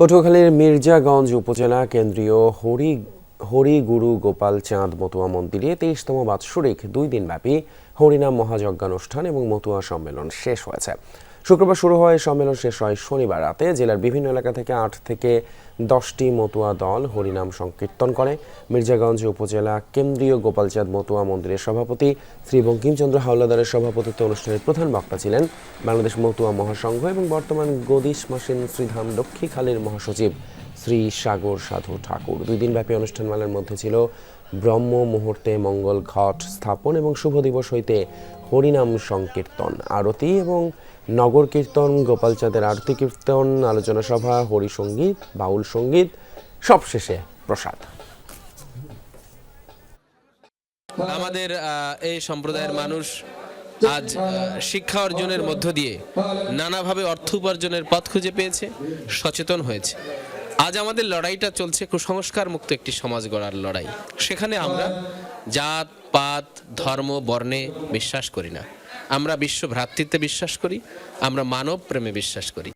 পটুয়াখালীর মির্জাগঞ্জ উপজেলা কেন্দ্রীয় হরি, হরিগুরু গোপাল চাঁদ মতুয়া মন্দিরে তেইশতম বাৎসরিক দুই দিনব্যাপী হরিনাম মহাযজ্ঞানুষ্ঠান এবং মতুয়া সম্মেলন শেষ হয়েছে। শুক্রবার শুরু হয়, সম্মেলন শেষ হয় শনিবার রাতে। জেলার বিভিন্ন এলাকা থেকে আট থেকে দশটি মতুয়া দল হরিনাম সংকীর্তন করে। মির্জাগঞ্জ উপজেলা কেন্দ্রীয় গোপালচাঁদ মতুয়া মন্দিরের সভাপতি শ্রী বঙ্কিমচন্দ্র হাওলাদারের সভাপতিত্বে অনুষ্ঠানের প্রধান বক্তা ছিলেন বাংলাদেশ মতুয়া মহাসংঘ এবং বর্তমান গদিশ মাসিন শ্রীধাম লক্ষ্মীখালীর মহাসচিব শ্রী সাগর সাধু ঠাকুর। দুই দিনব্যাপী অনুষ্ঠানমালার মধ্যে ছিল ব্রহ্ম মুহূর্তে মঙ্গল ঘট স্থাপন এবং শুভ দিবস হইতে হরিনাম সংকীর্তন, আরতি এবং নগর কীর্তন গোপালচাঁদের আরতি কীর্তন, আলোচনা সভা হরিসঙ্গীত বাউল সংগীত, সবশেষে প্রসাদ। আমাদের এই সম্প্রদায়ের মানুষ আজ শিক্ষা অর্জনের মধ্য দিয়ে নানাভাবে অর্থ উপার্জনের পথ খুঁজে পেয়েছে, সচেতন হয়েছে। আজ আমাদের লড়াইটা চলছে কুসংস্কার মুক্ত একটি সমাজ গড়ার লড়াই। সেখানে আমরা জাত, পাত, ধর্ম, বর্ণে বিশ্বাস করি না। আমরা বিশ্ব ভ্রাতৃত্বে বিশ্বাস করি, আমরা মানব প্রেমে বিশ্বাস করি।